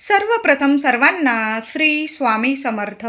सर्वप्रथम सर्वांना श्री स्वामी समर्थ.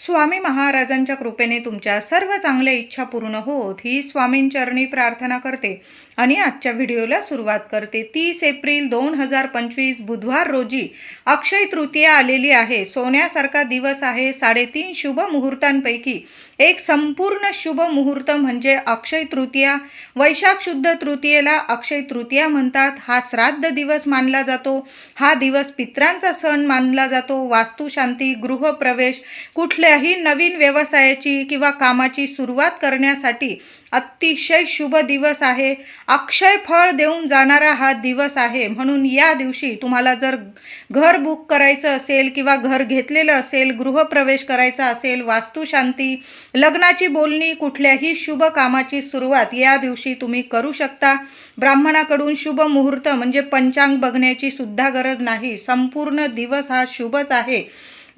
स्वामी महाराजांच्या कृपेने तुमच्या सर्व चांगल्या इच्छा पूर्ण होत ही स्वामींचरणी प्रार्थना करते. आणि आजच्या व्हिडिओला सुरुवात करते. तीस एप्रिल दोन हजार पंचवीस बुधवार रोजी अक्षय तृतीया आलेली आहे. सोन्यासारखा दिवस आहे. साडेतीन शुभ मुहूर्तांपैकी एक संपूर्ण शुभ मुहूर्त म्हणजे अक्षय तृतीया. वैशाख शुद्ध तृतीयेला अक्षय तृतीया म्हणतात. हा श्राद्ध दिवस मानला जातो. हा दिवस पित्रांचा सण मानला जातो. वास्तुशांती गृहप्रवेश कुठल्याही नवीन व्यवसायाची किंवा कामाची सुरुवात करण्यासाठी अतिशय शुभ दिवस आहे. अक्षय फळ देऊन जाणारा हा दिवस आहे. म्हणून या दिवशी तुम्हाला जर घर बुक करायचं असेल किंवा घर घेतलेलं असेल गृहप्रवेश करायचा असेल वास्तुशांती लग्नाची बोलणी कुठल्याही शुभ कामाची सुरुवात या दिवशी तुम्ही करू शकता. ब्राह्मणाकडून शुभ मुहूर्त म्हणजे पंचांग बघण्याची सुद्धा गरज नाही. संपूर्ण दिवस हा शुभच आहे.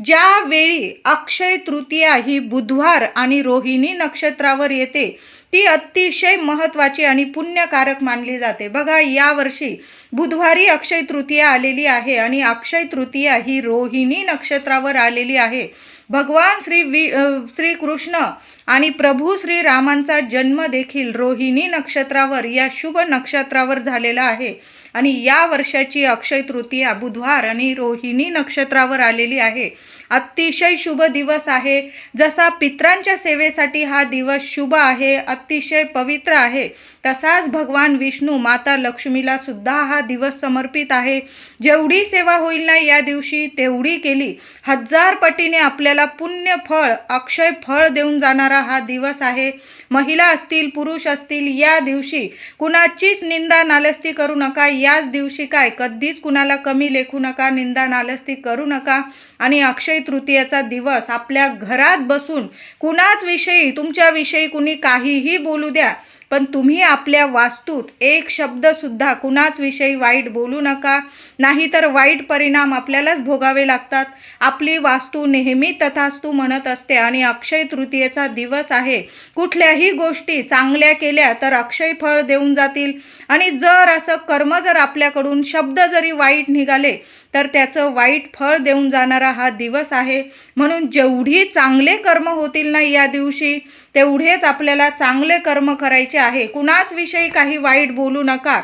ज्यावेळी अक्षय तृतीया ही बुधवार आणि रोहिणी नक्षत्रावर येते ती अतिशय महत्त्वाची आणि पुण्यकारक मानली जाते. बघा यावर्षी बुधवारी अक्षय तृतीया आलेली आहे आणि अक्षय तृतीया ही रोहिणी नक्षत्रावर आलेली आहे. भगवान श्री वि श्रीकृष्ण आणि प्रभू श्री रामांचा जन्म देखील रोहिणी नक्षत्रावर या शुभ नक्षत्रावर झालेला आहे. आणि या वर्षाची अक्षय तृतीया बुधवार आणि रोहिणी नक्षत्रावर आलेली आहे. अतिशय शुभ दिवस आहे. जसा पित्रांच्या सेवेसाठी हा दिवस शुभ आहे अतिशय पवित्र आहे. तसाच भगवान विष्णू माता लक्ष्मीला सुद्धा हा दिवस समर्पित आहे. जेवढी सेवा होईल ना या दिवशी तेवढी केली. हजार पटीने आपल्याला पुण्य फळ अक्षय फळ देऊन जाणारा हा दिवस आहे. महिला असतील पुरुष असतील या दिवशी कुणाचीच निंदा नालस्ती करू नका. याच दिवशी काय? कधीच कुणाला कमी लेखू नका निंदा नालस्ती करू नका. आणि अक्षय तृतीयाचा दिवस आपल्या घरात बसून कुणाच विषयी तुमच्याविषयी कुणी काहीही बोलू द्या पण तुम्ही आपल्या वास्तूत एक शब्दसुद्धा कुणाचविषयी कुणाच विषयी वाईट बोलू नका. नाहीतर वाईट परिणाम आपल्यालाच भोगावे लागतात. आपली वास्तू नेहमी तथास्तू म्हणत असते आणि अक्षय तृतीयेचा दिवस आहे. कुठल्याही गोष्टी चांगल्या केल्या तर अक्षय फळ देऊन जातील. आणि जर असं कर्म जर आपल्याकडून शब्द जरी वाईट निघाले तर त्याचं वाईट फळ देऊन जाणारा हा दिवस आहे. म्हणून जेवढी चांगले कर्म होतील ना या दिवशी तेवढेच आपल्याला चांगले कर्म करायचे आहे. कुणाच विषयी काही वाईट बोलू नका.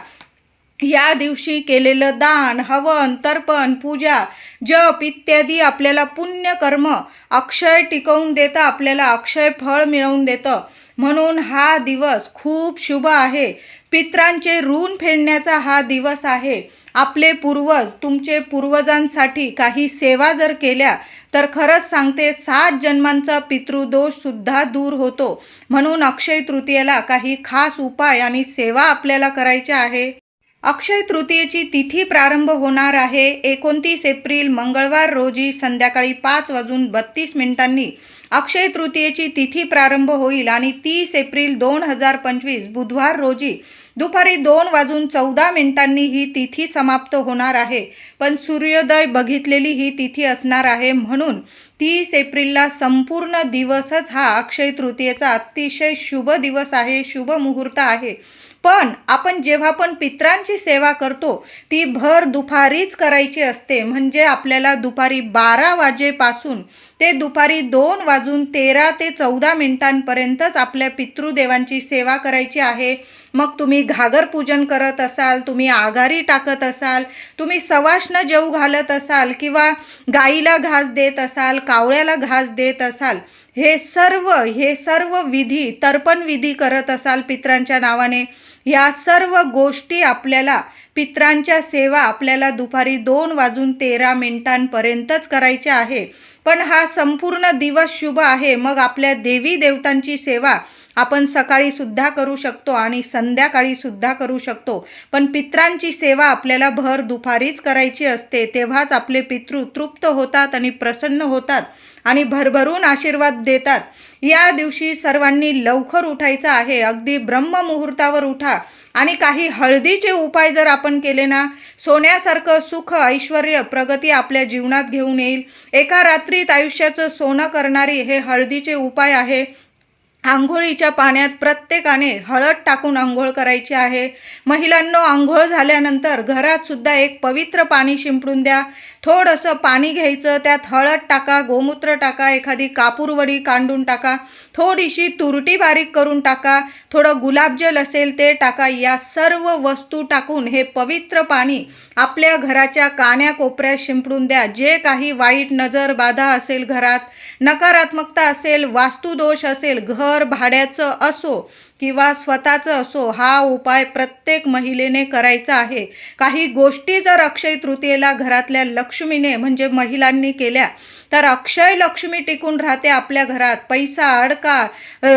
या दिवशी केलेलं दान हवन तर्पण पूजा जप इत्यादी आपल्याला पुण्य कर्म अक्षय टिकवून देतं आपल्याला अक्षय फळ मिळवून देतं. म्हणून हा दिवस खूप शुभ आहे. पित्रांचे ऋण फेडण्याचा हा दिवस आहे. आपले पूर्वज तुमचे पूर्वजांसाठी काही सेवा जर केल्या तर खरंच सांगते सात जन्मांचा पितृदोषसुद्धा दूर होतो. म्हणून अक्षय तृतीयेला काही खास उपाय आणि सेवा आपल्याला करायच्या आहे. अक्षय तृतीयेची तिथी प्रारंभ होणार आहे एकोणतीस एप्रिल मंगळवार रोजी संध्याकाळी पाच वाजून बत्तीस मिनिटांनी. अक्षय तृतीयेची तिथी प्रारंभ होईल आणि तीस एप्रिल दोन हजार पंचवीस बुधवार रोजी दुपारी दोन वाजून चौदा मिनिटांनी ही तिथी समाप्त होणार आहे. पण सूर्योदय बघितलेली ही तिथी असणार आहे म्हणून तीस एप्रिलला संपूर्ण दिवसच हा अक्षय तृतीयेचा अतिशय शुभ दिवस आहे शुभ मुहूर्त आहे. पण आपण जेव्हा पण पित्रांची सेवा करतो ती भर दुपारीच करायची असते. म्हणजे आपल्याला दुपारी बारा वाजेपासून ते दुपारी दोन वाजून तेरा ते चौदा मिनिटांपर्यंतच आपल्या पितृदेवांची सेवा करायची आहे. मग तुम्ही घागर पूजन करत असाल तुम्ही आघारी टाकत असाल तुम्ही सवाष्ण जेऊ घालत असाल किंवा गाईला घास देत असाल कावळ्याला घास देत असाल हे सर्व हे सर्व विधी तर्पण विधी करत असाल पित्रांच्या नावाने. या सर्व गोष्टी आपल्याला पित्रांच्या सेवा आपल्याला दुपारी दोन वाजून तेरा मिनिटांपर्यंतच करायच्या आहे. पण हा संपूर्ण दिवस शुभ आहे. मग आपल्या देवी देवतांची सेवा आपण सकाळीसुद्धा करू शकतो आणि संध्याकाळीसुद्धा करू शकतो. पण पित्रांची सेवा आपल्याला भर दुपारीच करायची असते तेव्हाच आपले पितृ तृप्त होतात आणि प्रसन्न होतात आणि भरभरून आशीर्वाद देतात. या दिवशी सर्वांनी लवकर उठायचं आहे. अगदी ब्रह्ममुहूर्तावर उठा. आणि काही हळदीचे उपाय जर आपण केले ना सोन्यासारखं सुख ऐश्वर प्रगती आपल्या जीवनात घेऊन येईल. एका रात्रीत आयुष्याचं सोनं करणारी हे हळदीचे उपाय आहे. आंघोळीच्या पाण्यात प्रत्येकाने हळद टाकून आंघोळ करायची आहे. महिलांनो आंघोळ झाल्यानंतर घरातसुद्धा एक पवित्र पाणी शिंपडून द्या. थोडंसं पाणी घ्यायचं त्यात हळद टाका गोमूत्र टाका एखादी कापूरवडी कांडून टाका थोडीशी तुरटी बारीक करून टाका थोडं गुलाबजल असेल ते टाका या सर्व वस्तू टाकून हे पवित्र पाणी आपल्या घराच्या कान्या कोपऱ्यात शिंपडून द्या. जे काही वाईट नजर बाधा असेल घरात नकारात्मकता असेल वास्तुदोष असेल घर भाड्याचं असो किंवा स्वतःचं असो हा उपाय प्रत्येक महिलेने करायचा आहे. काही गोष्टी जर अक्षय तृतीयेला घरातल्या लक्ष्मीने म्हणजे महिलांनी केल्या तर अक्षय लक्ष्मी टिकून राहते आपल्या घरात. पैसा अडका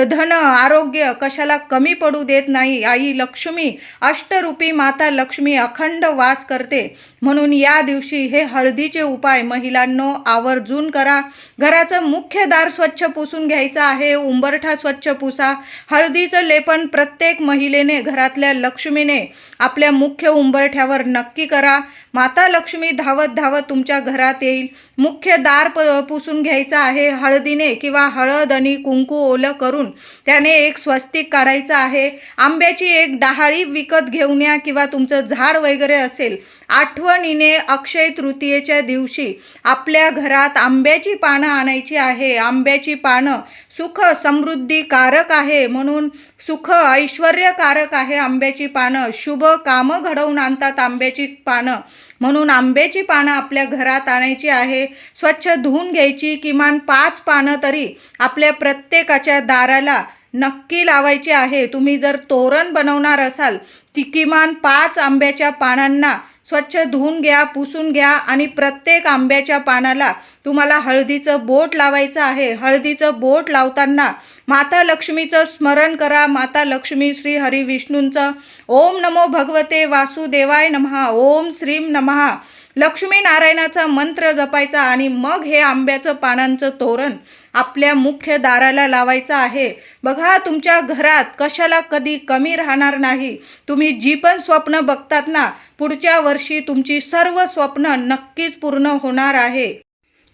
धन आरोग्य कशाला कमी पडू देत नाही. आई लक्ष्मी अष्टरूपी माता लक्ष्मी अखंड वास करते. म्हणून या दिवशी हे हळदीचे उपाय महिलांनो आवर्जून करा. घराचं मुख्य दार स्वच्छ पुसून घ्यायचं आहे. उंबरठा स्वच्छ पुसा. हळदीचं लेपन प्रत्येक महिलेने घरातल्या लक्ष्मीने आपल्या मुख्य उंबरठ्यावर नक्की करा. माता लक्ष्मी धावत धावत तुमच्या घरात येईल. मुख्य दार प पुसून घ्यायचं आहे. हळदीने किंवा हळद आणि कुंकू ओलं करून त्याने एक स्वस्तिक काढायचं आहे. आंब्याची एक डहाळी विकत घेऊन या किंवा तुमचं झाड वगैरे असेल आठवणीने अक्षय तृतीयेच्या दिवशी आपल्या घरात आंब्याची पानं आणायची आहे. आंब्याची पानं सुख समृद्धी कारक आहे म्हणून सुख ऐश्वर्यकारक आहे आंब्याची पानं. शुभ कामं घडवून आणतात आंब्याची पानं. म्हणून आंब्याची पानं आपल्या घरात आणायची आहे. स्वच्छ धुवून घ्यायची. किमान पाच पानं तरी आपल्या प्रत्येकाच्या दाराला नक्की लावायची आहे. तुम्ही जर तोरण बनवणार असाल ती किमान पाच आंब्याच्या पानांना स्वच्छ धुवून घ्या पुसून घ्या आणि प्रत्येक आंब्याच्या पानाला तुम्हाला हळदीचं बोट लावायचं आहे. हळदीचं बोट लावताना माता लक्ष्मीचं स्मरण करा. माता लक्ष्मी श्री हरी विष्णूंचं. ओम नमो भगवते वासुदेवाय नमहा. ओम श्रीम नमहा. लक्ष्मी नारायणाचा मंत्र जपायचा आणि मग हे आंब्याचं पानांचं तोरण आपल्या मुख्य दाराला लावायचा आहे. बघा तुमच्या घरात कशाला कधी कमी राहणार नाही. तुम्ही जी पण स्वप्न बघतात ना पुढच्या वर्षी तुमची सर्व स्वप्न नक्कीच पूर्ण होणार आहे.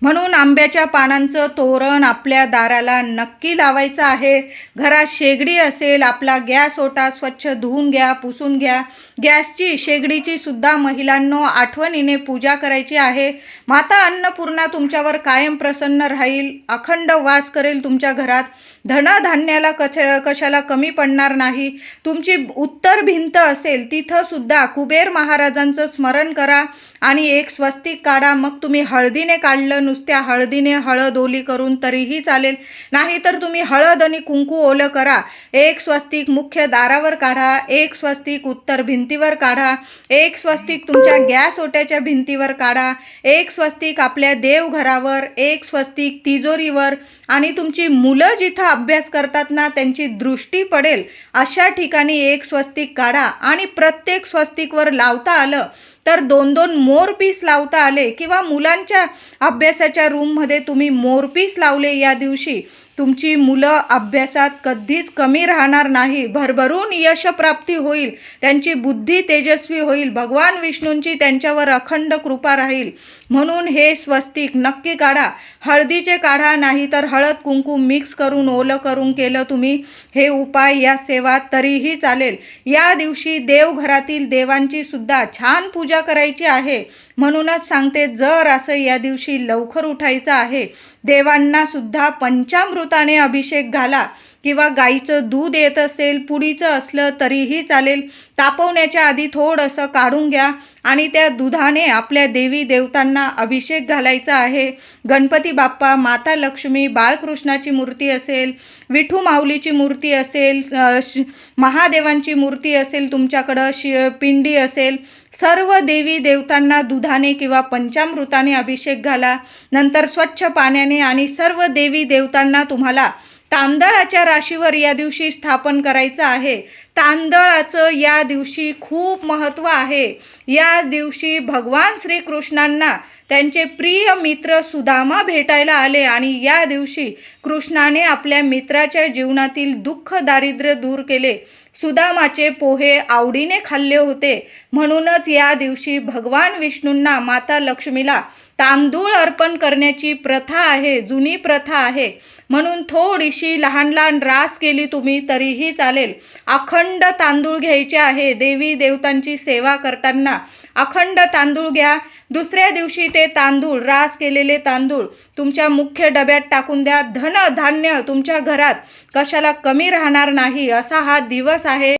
म्हणून आंब्याच्या पानांचं तोरण आपल्या दाराला नक्की लावायचं आहे. घरात शेगडी असेल आपला गॅस ओटा स्वच्छ धुवून घ्या पुसून घ्या. गॅसची शेगडीची सुद्धा महिलांनो आठवणीने पूजा करायची आहे. माता अन्नपूर्णा तुमच्यावर कायम प्रसन्न राहील अखंड वास करेल तुमच्या घरात. धनधान्याला कश कशाला कमी पडणार नाही. तुमची उत्तर भिंत असेल तिथंसुद्धा कुबेर महाराजांचं स्मरण करा आणि एक स्वस्तिक काढा. मग तुम्ही हळदीने काढलं नुसत्या हळदीने हळद ओली करून तरीही चालेल. नाहीतर तुम्ही हळद आणि कुंकू ओलं करा. एक स्वस्तिक मुख्य दारावर काढा एक स्वस्तिक उत्तर भिंतीवर काढा एक स्वस्तिक तुमच्या गॅस ओट्याच्या भिंतीवर काढा एक स्वस्तिक आपल्या देवघरावर एक स्वस्तिक तिजोरीवर आणि तुमची मुलं जिथं अभ्यास करतात ना त्यांची दृष्टी पडेल. अशा ठिकाणी एक स्वस्तिक काढा आणि प्रत्येक स्वस्तिकवर लावता आलं तर दोन दोन मोरपीस लावता आले किंवा मुलांच्या अभ्यासाच्या रूममध्ये तुम्ही मोरपीस लावले या दिवशी तुमची मुलं अभ्यासात कधीच कमी राहणार नाही. भरभरून यशप्राप्ती होईल त्यांची बुद्धी तेजस्वी होईल भगवान विष्णूंची त्यांच्यावर अखंड कृपा राहील. म्हणून हे स्वस्तिक नक्की काढा. हळदीचे काढा नाही तर हळद कुंकू मिक्स करून ओलं करून केलं तुम्ही हे उपाय या सेवा तरीही चालेल. या दिवशी देवघरातील देवांची सुद्धा छान पूजा करायची आहे. म्हणूनच सांगते जर असं या दिवशी लवकर उठायचं आहे देवांना सुद्धा पंचामृताने अभिषेक घाला. किंवा गाईचं दूध येत असेल पुडीचं असलं तरीही चालेल. तापवण्याच्या आधी थोडंसं काढून घ्या आणि त्या दुधाने आपल्या देवी देवतांना अभिषेक घालायचा आहे. गणपती बाप्पा माता लक्ष्मी बाळकृष्णाची मूर्ती असेल विठू माऊलीची मूर्ती असेल श- महादेवांची मूर्ती असेल तुमच्याकडं शि पिंडी असेल सर्व देवी देवतांना दुधाने किंवा पंचामृताने अभिषेक घाला. नंतर स्वच्छ पाण्याने आणि सर्व देवी देवतांना तुम्हाला तांदळाच्या राशीवर या दिवशी स्थापन करायचं आहे. तांदळाचं या दिवशी खूप महत्त्व आहे. या दिवशी भगवान श्रीकृष्णांना त्यांचे प्रिय मित्र सुदामा भेटायला आले आणि या दिवशी कृष्णाने आपल्या मित्राच्या जीवनातील दुःख दारिद्र्य दूर केले. सुदामाचे पोहे आवडीने खाल्ले होते. म्हणूनच या दिवशी भगवान विष्णूंना माता लक्ष्मीला तांदूळ अर्पण करण्याची प्रथा आहे जुनी प्रथा आहे. म्हणून थोडीशी लहान लहान रास केली तुम्ही तरीही चालेल. अखंड तांदूळ घ्यायचे आहे देवी देवतांची सेवा करताना. अखंड तांदूळ घ्या. दुसऱ्या दिवशी ते तांदूळ रास केलेले तांदूळ तुमच्या मुख्य डब्यात टाकून द्या. धन धान्य तुमच्या घरात कशाला कमी राहणार नाही असा हा दिवस आहे.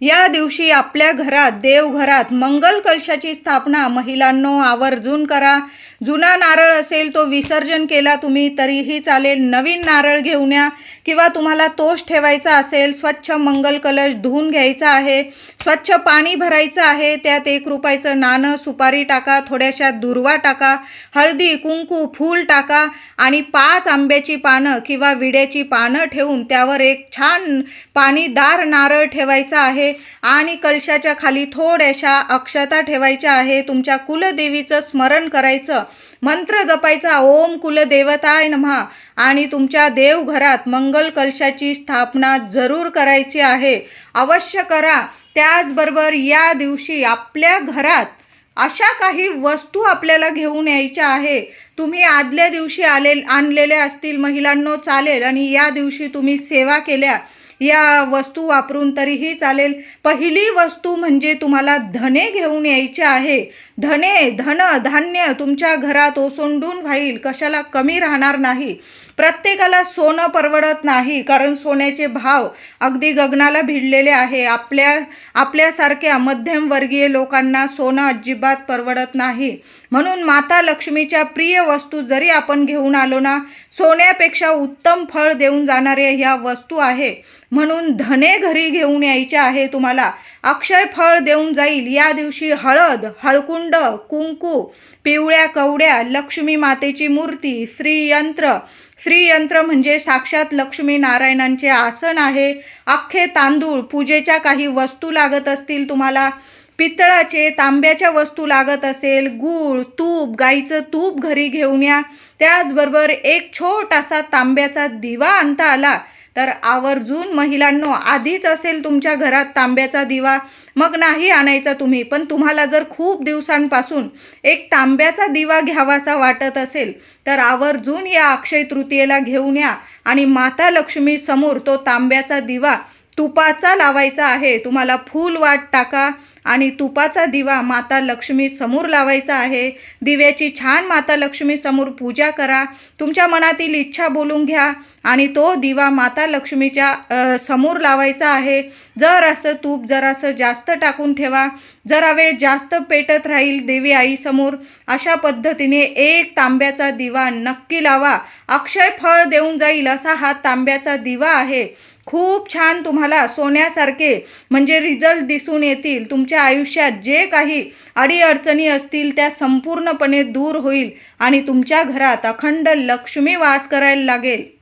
या दिवशी आपल्या घरात देवघरात मंगल कलशाची स्थापना. महिलांनो आवर्जून करा. जुना नारळ असेल तो विसर्जन केला तुम्ही तरीही चालेल नवीन नारळ घेऊन या. किंवा तुम्हाला तोष ठेवायचा असेल स्वच्छ मंगल कलश धुवून घ्यायचा आहे स्वच्छ पाणी भरायचं आहे त्यात एक रुपयाचं नाणं सुपारी टाका थोड्याशा दुर्वा टाका हळदी कुंकू फूल टाका आणि पाच आंब्याची पानं किंवा विड्याची पानं ठेवून त्यावर एक छान पाणीदार नारळ ठेवायचा आहे आणि कलशाच्या खाली थोड्याशा अक्षता ठेवायच्या आहे. तुमच्या कुलदेवीचं स्मरण करायचं मंत्र जपायचा. ओम कुलदेवताय नम्हा आणि तुमच्या देवघरात मंगल कलशाची स्थापना जरूर करायची आहे. अवश्य करा. त्याचबरोबर या दिवशी आपल्या घरात अशा काही वस्तू आपल्याला घेऊन यायच्या आहे. तुम्ही आदल्या दिवशी आले आणलेल्या असतील महिलांनो चालेल. आणि या दिवशी तुम्ही सेवा केल्या. या वस्तू वापरून तरीही चालेल. पहिली वस्तू म्हणजे तुम्हाला धने घेऊन यायचे आहे. धने धन धान्य तुमच्या घरात ओसंडून राहील. कशाला कमी राहणार नाही. प्रत्येकाला सोनं परवडत नाही कारण सोन्याचे भाव अगदी गगनाला भिडलेले आहे. आपल्या आपल्यासारख्या मध्यमवर्गीय लोकांना सोनं अजिबात परवडत नाही. म्हणून माता लक्ष्मीच्या प्रिय वस्तू जरी आपण घेऊन आलो ना सोन्यापेक्षा उत्तम फळ देऊन जाणाऱ्या ह्या वस्तू आहे. म्हणून धने घरी घेऊन यायच्या आहे तुम्हाला. अक्षय फळ देऊन जाईल. या दिवशी हळद हळकुंड कुंकू पिवळ्या कवड्या लक्ष्मी मातेची मूर्ती श्रीयंत्र श्रीयंत्र म्हणजे साक्षात लक्ष्मी नारायणांचे आसन आहे. अख्खे तांदूळ पूजेच्या काही वस्तू लागत असतील तुम्हाला. पितळाचे तांब्याच्या वस्तू लागत असेल गूळ तूप गाईचं तूप घरी घेऊन या. त्याचबरोबर एक छोटासा तांब्याचा दिवा आणता आला. तर आवर्जून महिलांनो आधीच असेल तुमच्या घरात तांब्याचा दिवा मग नाही आणायचा तुम्ही. पण तुम्हाला जर खूप दिवसांपासून एक तांब्याचा दिवा घ्यावासा वाटत असेल तर आवर्जून या अक्षय तृतीयेला घेऊन या. आणि माता लक्ष्मी समोर तो तांब्याचा दिवा तुपाचा लावायचा आहे. तुम्हाला फूल वाट टाका. आणि तुपाचा दिवा माता लक्ष्मी समोर लावायचा आहे. दिव्याची छान माता लक्ष्मी समोर पूजा करा. तुमच्या मनातील इच्छा बोलून घ्या आणि तो दिवा माता लक्ष्मीच्या समोर लावायचा आहे. जर असं तूप जरासं जास्त टाकून ठेवा. जरा वेळ जास्त पेटत राहील देवी आईसमोर अशा पद्धतीने एक तांब्याचा दिवा नक्की लावा. अक्षय फळ देऊन जाईल असा हा तांब्याचा दिवा आहे. खूप छान तुम्हाला सोन्यासारखे म्हणजे रिझल्ट दिसून येतील. तुमच्या आयुष्यात जे काही अडीअडचणी असतील त्या संपूर्णपणे दूर होईल आणि तुमच्या घरात अखंड लक्ष्मी वास करायला लागेल.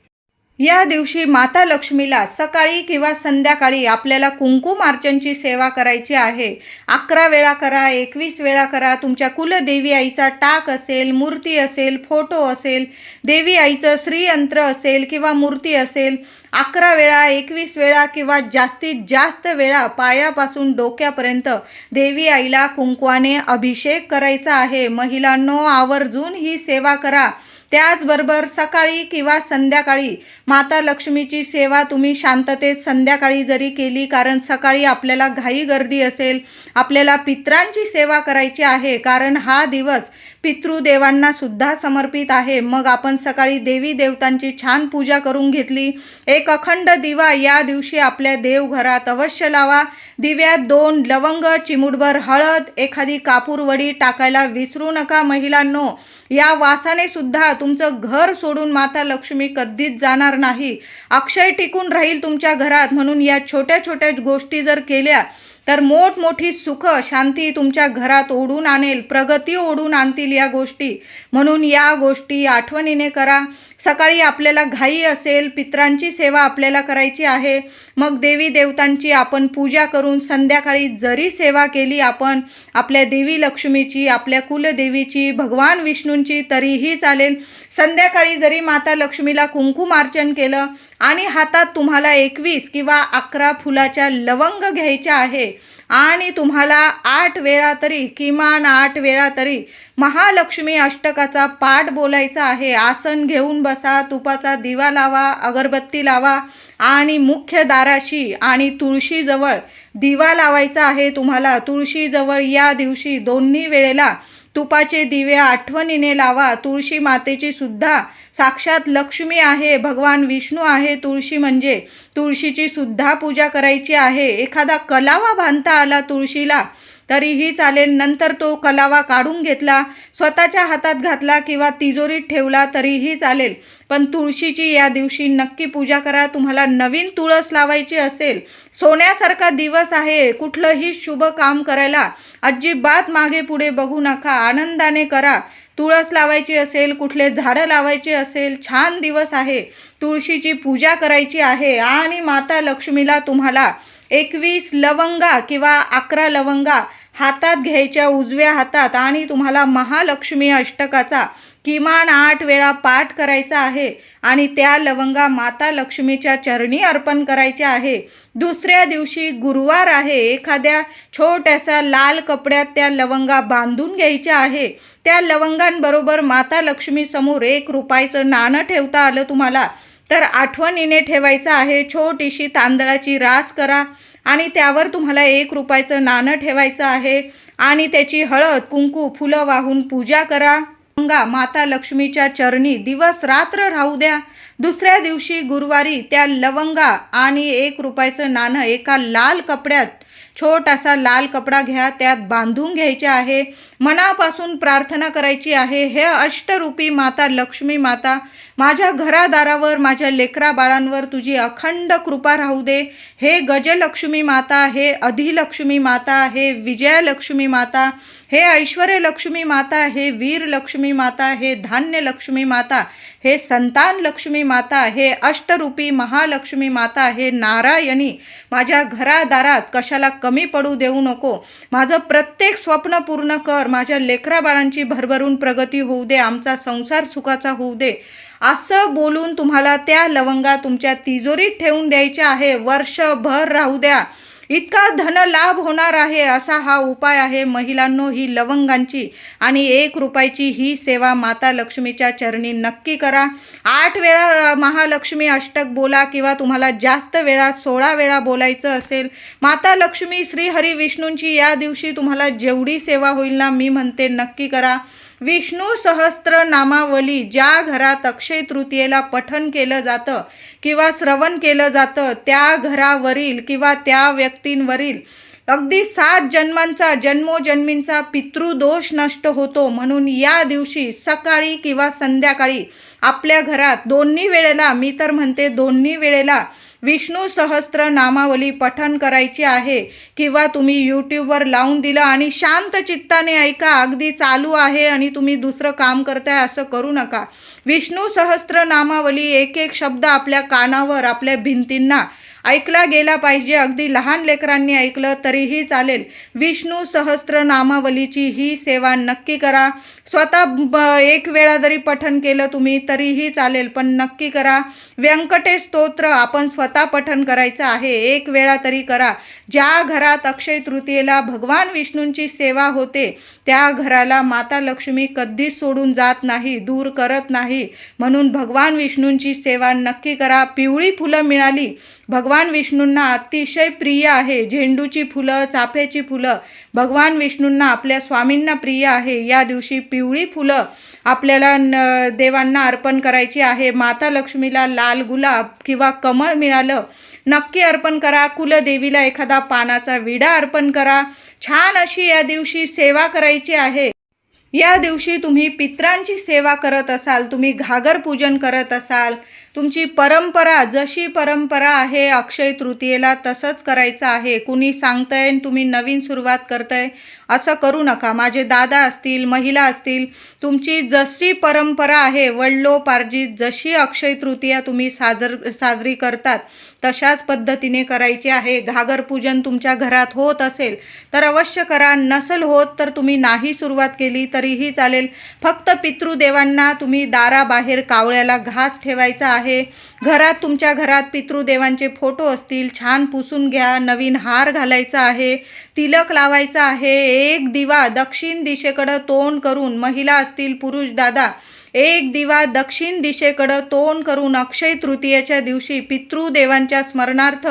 या दिवशी माता लक्ष्मीला सकाळी किंवा संध्याकाळी आपल्याला कुंकुमार्चनची सेवा करायची आहे. अकरा वेळा करा एकवीस वेळा करा. तुमच्या कुलदेवी आईचा टाक असेल मूर्ती असेल फोटो असेल देवी आईचं श्रीयंत्र असेल किंवा मूर्ती असेल अकरा वेळा एकवीस वेळा किंवा जास्तीत जास्त वेळा पायापासून डोक्यापर्यंत देवी आईला कुंकवाने अभिषेक करायचा आहे. महिलांनो आवर्जून ही सेवा करा. त्याचबरोबर सकाळी किंवा संध्याकाळी माता लक्ष्मीची सेवा तुम्ही शांततेत संध्याकाळी जरी केली कारण सकाळी आपल्याला घाई गर्दी असेल आपल्याला पित्रांची सेवा करायची आहे कारण हा दिवस पितृदेवांना सुद्धा समर्पित आहे. मग आपण सकाळी देवी देवतांची छान पूजा करून घेतली. एक अखंड दिवा या दिवशी आपल्या देवघरात अवश्य लावा. दिव्यात दोन लवंग चिमुटभर हळद एखादी कापूरवडी टाकायला विसरू नका महिलांनो. या वासाने सुद्धा तुमचं घर सोडून माता लक्ष्मी कधीच जाणार नाही. अक्षय टिकून राहील तुमच्या घरात म्हणून या छोट्या छोट्या गोष्टी जर केल्या तर मोठमोठी सुख शांती तुमच्या घरात ओढून आणेल प्रगती ओढून आणतील या गोष्टी. म्हणून या गोष्टी आठवणीने करा. सकाळी आपल्याला घाई असेल पित्रांची सेवा आपल्याला करायची आहे. मग देवी देवतांची आपण पूजा करून संध्याकाळी जरी सेवा केली आपण आपल्या देवी लक्ष्मीची आपल्या कुलदेवीची भगवान विष्णूंची तरीही चालेल. संध्याकाळी जरी माता लक्ष्मीला कुंकुमार्चन केलं आणि हातात तुम्हाला एकवीस किंवा अकरा फुलाच्या लवंग घ्यायच्या आहे आणि तुम्हाला आठ वेळा तरी किमान आठ वेळा तरी महालक्ष्मी अष्टकाचा पाठ बोलायचा आहे. आसन घेऊन बसा तुपाचा दिवा लावा अगरबत्ती लावा आणि मुख्य दाराशी आणि तुळशीजवळ दिवा लावायचा आहे तुम्हाला. तुळशीजवळ या दिवशी दोन्ही वेळेला तुपाचे दिवे आठवणीने लावा. तुळशी मातेची सुद्धा साक्षात लक्ष्मी आहे. भगवान विष्णू आहे. तुळशी म्हणजे तुळशीची सुद्धा पूजा करायची आहे. एखादा कलावा बांधता आला तुळशीला तरीही चालेल. नंतर तो कलावा काढून घेतला स्वतःच्या हातात घातला किंवा तिजोरीत ठेवला तरीही चालेल. पण तुळशीची या दिवशी नक्की पूजा करा. तुम्हाला नवीन तुळस लावायची असेल. सोन्यासारखा दिवस आहे. कुठलंही शुभ काम करायला अजिबात मागे पुढे बघू नका. आनंदाने करा. तुळस लावायची असेल कुठले झाडं लावायचे असेल छान दिवस आहे. तुळशीची पूजा करायची आहे. आणि माता लक्ष्मीला तुम्हाला एकवीस लवंगा किंवा अकरा लवंगा हातात घ्यायच्या उजव्या हातात आणि तुम्हाला महालक्ष्मी अष्टकाचा किमान आठ वेळा पाठ करायचा आहे आणि त्या लवंगा माता लक्ष्मीच्या चरणी अर्पण करायच्या आहे. दुसऱ्या दिवशी गुरुवार आहे एखाद्या छोट्याशा लाल कपड्यात त्या लवंगा बांधून घ्यायच्या आहे. त्या लवंगांबरोबर माता लक्ष्मीसमोर एक रुपयाचं नाणं ठेवता आलं तुम्हाला. तर आठवणीने ठेवायचं आहे छोटीशी तांदळाची रास करा आणि त्यावर तुम्हाला एक रुपयाचं नाणं ठेवायचं आहे आणि त्याची हळद कुंकू फुलं वाहून पूजा करा. गंगा माता लक्ष्मीच्या चरणी दिवस रात्र राहू द्या. दुसऱ्या दिवशी गुरुवारी त्या लवंगा आणि एक रुपयाचं नाणं एका लाल कपड्यात छोटासा लाल कपडा घ्या त्यात बांधून घ्यायचे आहे. मनापासून प्रार्थना करायची आहे हे अष्टरूपी माता लक्ष्मी माता माझ्या घरादारावर माझ्या लेकरा बाळांवर तुझी अखंड कृपा राहू दे. हे गजलक्ष्मी माता हे अधिलक्ष्मी माता हे विजयालक्ष्मी माता हे ऐश्वर्य लक्ष्मी माता हे वीर लक्ष्मी माता हे धान्य लक्ष्मी माता हे संतान लक्ष्मी माता हे अष्टरूपी महालक्ष्मी माता हे नारायणी माझ्या घरादारात कशाला कमी पडू देऊ नको. माझं प्रत्येक स्वप्न पूर्ण कर. माझ्या लेकरा बाळांची भरभरून प्रगती होऊ दे. आमचा संसार सुखाचा होऊ दे. असं बोलून तुम्हाला त्या लवंगा तुमच्या तिजोरीत ठेवून द्यायच्या आहे. वर्षभर राहू द्या. इतका धन लाभ होणार आहे असा हा उपाय आहे महिलांनो ही लवंगांची. आणि एक रुपयाची ही सेवा माता लक्ष्मीच्या चरणी नक्की करा. आठ वेळा महालक्ष्मी अष्टक बोला किंवा तुम्हाला जास्त वेळा सोळा वेळा बोलायचं असेल माता लक्ष्मी श्रीहरी विष्णूंची या दिवशी तुम्हाला जेवढी सेवा होईल ना मी म्हणते नक्की करा. विष्णू सहस्त्र नामावली ज्या घरात अक्षय तृतीयेला पठन केलं जातं किंवा श्रवण केलं जातं त्या घरावरील किंवा त्या व्यक्तींवरील अगदी सात जन्मांचा जन्मोजन्मींचा पितृदोष नष्ट होतो म्हणून या दिवशी सकाळी किंवा संध्याकाळी आपल्या घरात दोन्ही वेळेला मी तर म्हणते दोन्ही वेळेला विष्णू सहस्त्र नामावली पठन करायची आहे. किंवा तुम्ही यूट्यूबवर लावून दिलं आणि शांत चित्ताने ऐका अगदी चालू आहे आणि तुम्ही दुसरं काम करताय असं करू नका. विष्णू सहस्त्र नामावली एक एक शब्द आपल्या कानावर आपल्या भिंतींना ऐकला गेला पाहिजे. अगदी लहान लेकरांनी ऐकलं तरीही चालेल. विष्णू सहस्त्र नामावलीची ही सेवा नक्की करा. स्वतः ब एक वेळा जरी पठन केलं तुम्ही तरीही चालेल पण नक्की करा. व्यंकटेश स्तोत्र आपण स्वतः पठन करायचं आहे. एक वेळा तरी करा. ज्या घरात अक्षय तृतीयेला भगवान विष्णूंची सेवा होते त्या घराला माता लक्ष्मी कधीच सोडून जात नाही दूर करत नाही. म्हणून भगवान विष्णूंची सेवा नक्की करा. पिवळी फुलं मिळाली भगवान विष्णूंना अतिशय प्रिय आहे. झेंडूची फुलं चाफ्याची फुलं. भगवान विष्णूंना आपल्या स्वामींना प्रिय आहे. या दिवशी पिवळी फुलं आपल्याला न देवांना अर्पण करायची आहे. माता लक्ष्मीला लाल गुलाब किंवा कमळ मिळालं नक्की अर्पण करा. कुलदेवीला एखादा पानाचा विडा अर्पण करा. छान अशी या दिवशी सेवा करायची आहे. या दिवशी तुम्ही पित्रांची सेवा करत असाल तुम्ही घागर पूजन करत असाल तुमची परंपरा जशी परंपरा आहे अक्षय तृतीयेला तसंच करायचं आहे. कुणी सांगतंय आणि तुम्ही नवीन सुरुवात करताय असं करू नका. माझे दादा असतील महिला असतील तुमची जशी परंपरा आहे वडिलोपार्जित जशी अक्षय तृतीया तुम्ही साजर साजरी करतात तशाच पद्धतीने करायचे आहे. घागर पूजन तुमच्या घरात होत असेल तर अवश्य करा. नसल होत तर तुम्ही नाही सुरुवात केली तरीही चालेल. फक्त पितृदेवांना तुम्ही दाराबाहेर कावळ्याला घास ठेवायचा आहे. घरात तुमच्या घरात पितृदेवांचे फोटो असतील. छान पुसून घ्या. नवीन हार घालायचा आहे. तिलक लावायचा आहे. एक दिवा दक्षिण दिशेकडं तोंड करून महिला असतील पुरुष दादा एक दिवा दक्षिण दिशेकडं तोंड करून अक्षय तृतीयेच्या दिवशी पितृदेवांच्या स्मरणार्थ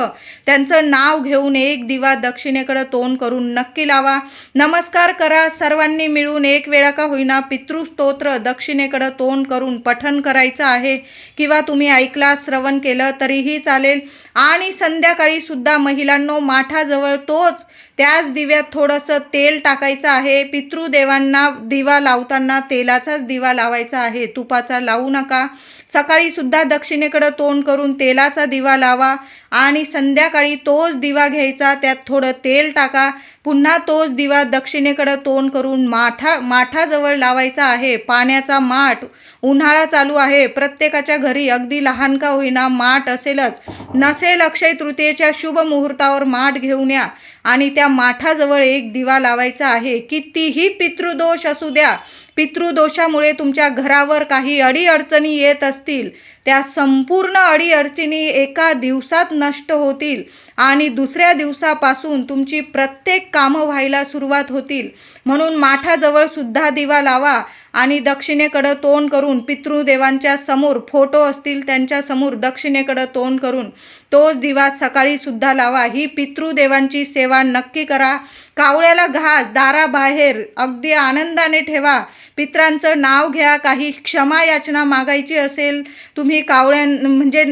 त्यांचं नाव घेऊन एक दिवा दक्षिणेकडं तोंड करून नक्की लावा. नमस्कार करा सर्वांनी मिळून एक वेळा का होईना पितृस्तोत्र दक्षिणेकडं तोंड करून पठन करायचं आहे. किंवा तुम्ही ऐकला श्रवण केलं तरीही चालेल. आणि संध्याकाळी सुद्धा महिलांनो माठाजवळ तोच त्याच दिव्यात थोडंसं तेल टाकायचं आहे. पितृदेवांना दिवा लावताना तेलाचाच दिवा लावायचा आहे. तुपाचा लावू नका. सकाळीसुद्धा दक्षिणेकडं तोंड करून तेलाचा दिवा लावा आणि संध्याकाळी तोच दिवा घ्यायचा. त्यात थोडं तेल टाका. पुन्हा तोच दिवा दक्षिणेकडं तोंड करून माठा माठाजवळ लावायचा आहे. पाण्याचा माठ उन्हाळा चालू आहे. प्रत्येकाच्या घरी अगदी लहान का होईना माठ असेलच. नसेल अक्षय तृतीयेच्या शुभ मुहूर्तावर माठ घेऊन या आणि त्या माठाजवळ एक दिवा लावायचा आहे. कितीही पितृदोष असू द्या पितृदोषामुळे तुमच्या घरावर काही अडीअडचणी येत असतील. त्या संपूर्ण अडीअडचणी एका दिवसात नष्ट होतील आणि दुसऱ्या दिवसापासून तुमची प्रत्येक कामं व्हायला सुरुवात होतील. म्हणून माठाजवळ सुद्धा दिवा लावा आणि दक्षिणेकडं तोंड करून पितृदेवांच्या समोर फोटो असतील त्यांच्यासमोर दक्षिणेकडं तोंड करून तोच दिवा सकाळी सुद्धा लावा. ही पितृदेवांची सेवा नक्की करा. कावळ्याला घास दाराबाहेर अगदी आनंदाने ठेवा. पित्रांचं नाव घ्या. काही क्षमा याचना मागायची असेल तुम्ही कावळ्या म्हणजे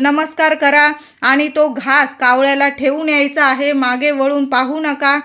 नमस्कार करा. आणि तो घास कावळ्याला ठेवून यायचा आहे. मागे वळून पाहू नका.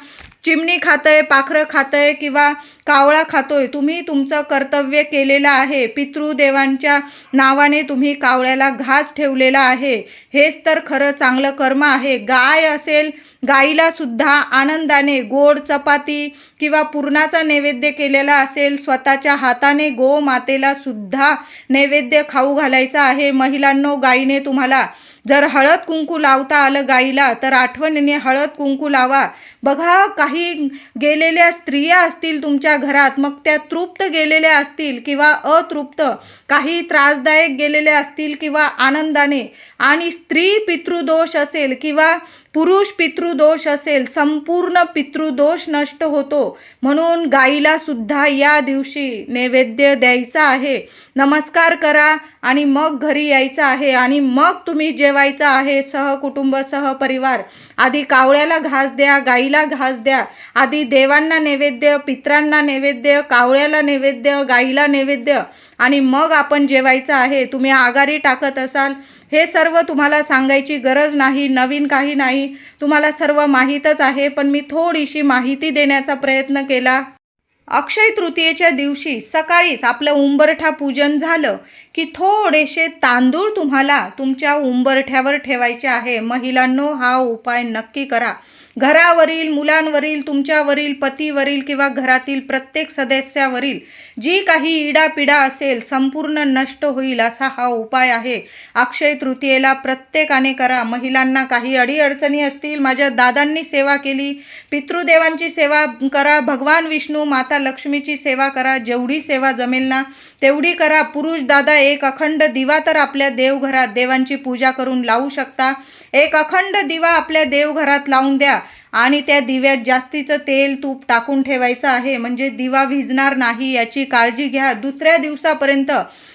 चिमणी खातंय पाखरं खातंय किंवा कावळा खातोय तुम्ही तुमचं कर्तव्य केलेलं आहे. पितृदेवांच्या नावाने तुम्ही कावळ्याला घास ठेवलेला आहे. हेच तर खरं चांगलं कर्म आहे. गाय असेल गाईला सुद्धा आनंदाने गोड चपाती किंवा पुरणाचा नैवेद्य केलेला असेल स्वतःच्या हाताने गो मातेला सुद्धा नैवेद्य खाऊ घालायचा आहे. महिलांनो गाईने तुम्हाला जर हळद कुंकू लावता आलं गाईला तर आठवणीने हळद कुंकू लावा. बघा काही गेलेल्या स्त्रिया असतील तुमच्या घरात मग त्या तृप्त गेलेल्या असतील किंवा अतृप्त काही त्रासदायक गेलेल्या असतील किंवा आनंदाने. आणि स्त्री पितृदोष असेल किंवा पुरुष पितृदोष असेल संपूर्ण पितृदोष नष्ट होतो. म्हणून गाईला सुद्धा या दिवशी नैवेद्य द्यायचा आहे. नमस्कार करा आणि मग घरी यायचं आहे. आणि मग तुम्ही जेवायचं आहे. सहकुटुंब सहपरिवार आधी कावळ्याला घास द्या गाईला घास द्या. आधी देवांना नैवेद्य पित्रांना नैवेद्य कावळ्याला नैवेद्य गाईला नैवेद्य. आणि मग आपण जेवायचं आहे. तुम्ही आगारी टाकत असाल हे सर्व तुम्हाला सांगायची गरज नाही नवीन काही नाही. तुम्हाला सर्व माहीतच आहे पण मी थोडीशी माहिती देण्याचा प्रयत्न केला. अक्षय तृतीयेच्या दिवशी सकाळीच आपलं उंबरठा पूजन झालं की थोडेसे तांदूळ तुम्हाला तुमच्या उंबरठ्यावर ठेवायचे आहे. महिलांनो हा उपाय नक्की करा. घरावरील मुलांवरील तुमच्यावरील पतीवरील किंवा घरातील प्रत्येक सदस्यावरील जी काही इडापिडा असेल संपूर्ण नष्ट होईल असा हा उपाय आहे. अक्षय तृतीयेला प्रत्येकाने करा. महिलांना काही अडीअडचणी असतील माझ्या दादांनी सेवा केली पितृदेवांची सेवा करा भगवान विष्णू माता लक्ष्मीची सेवा करा जेवढी सेवा जमेल ना तेवढी करा. पुरुष दादा एक अखंड दिवा तर आपल्या देवघरात देवांची पूजा करून लावू शकता. एक अखंड दिवा आपल्या देवघरात लावून द्या आणि त्या दिव्यात जास्तीचं तेल तूप टाकून ठेवायचं आहे. म्हणजे दिवा भिजणार नाही याची काळजी घ्या. दुसऱ्या दिवसापर्यंत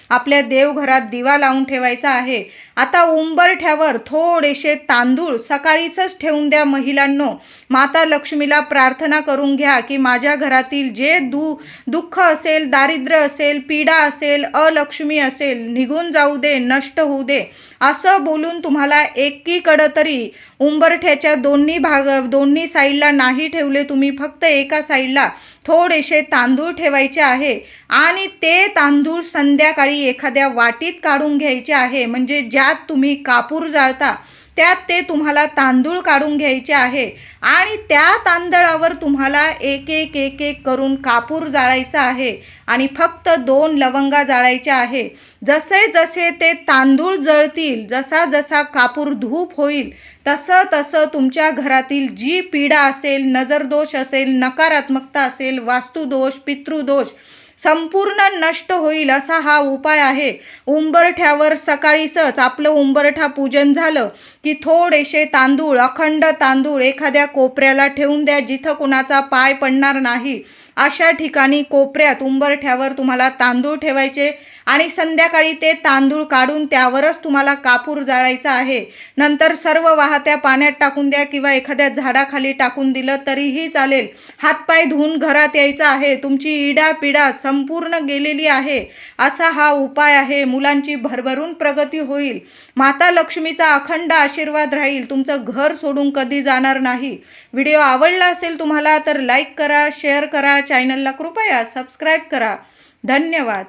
आपल्या देवघरात दिवा लावून ठेवायचा आहे. आता उंबरठ्यावर थोडेसे तांदूळ सकाळीच ठेवून द्या महिलांनो. माता लक्ष्मीला प्रार्थना करून घ्या की माझ्या घरातील जे दु दुःख असेल दारिद्र्य असेल पीडा असेल अलक्ष्मी असेल निघून जाऊ दे नष्ट होऊ दे असं बोलून तुम्हाला एकीकडं तरी उंबरठ्याच्या दोन्ही भाग दोन्ही साईडला नाही ठेवले तुम्ही फक्त एका साईडला थोडेसे तांदूळ ठेवायचे आहे आणि ते तांदूळ संध्याकाळी एखाद्या वाटीत काढून घ्यायचे आहे. म्हणजे ज्यात तुम्ही कापूर जाळता त्यात ते तुम्हाला तांदूळ काढून घ्यायचे आहे. आणि त्या तांदळावर तुम्हाला एक एक एक एक करून कापूर जाळायचा आहे आणि फक्त दोन लवंगा जाळायच्या आहे. जसे जसे ते तांदूळ जळतील जसा जसा कापूर धूप होईल तसं तसं तुमच्या घरातील जी पीडा असेल नजरदोष असेल नकारात्मकता असेल वास्तुदोष पितृदोष संपूर्ण नष्ट होईल असा हा उपाय आहे. उंबरठ्यावर सकाळीसच आपलं उंबरठा पूजन झालं की थोडेसे तांदूळ अखंड तांदूळ एखाद्या कोपऱ्याला ठेवून द्या जिथं कुणाचा पाय पडणार नाही. अशा ठिकाणी कोपऱ्यात उंबरठ्यावर तुम्हाला तांदूळ ठेवायचे आणि संध्याकाळी ते तांदूळ काढून त्यावरच तुम्हाला कापूर जाळायचा आहे. नंतर सर्व वाहत्या पाण्यात टाकून द्या किंवा एखाद्या झाडाखाली टाकून दिलं तरीही चालेल. हातपाय धुवून घरात यायचा आहे. तुमची इडा पिडा संपूर्ण गेलेली आहे. असा हा उपाय आहे. मुलांची भरभरून प्रगती होईल. माता लक्ष्मीचा अखंड आशीर्वाद राहील. तुमचं घर सोडून कधी जाणार नाही. व्हिडिओ आवडला असेल तुम्हाला तर लाईक करा शेअर करा चॅनलला कृपया सबस्क्राईब करा. धन्यवाद.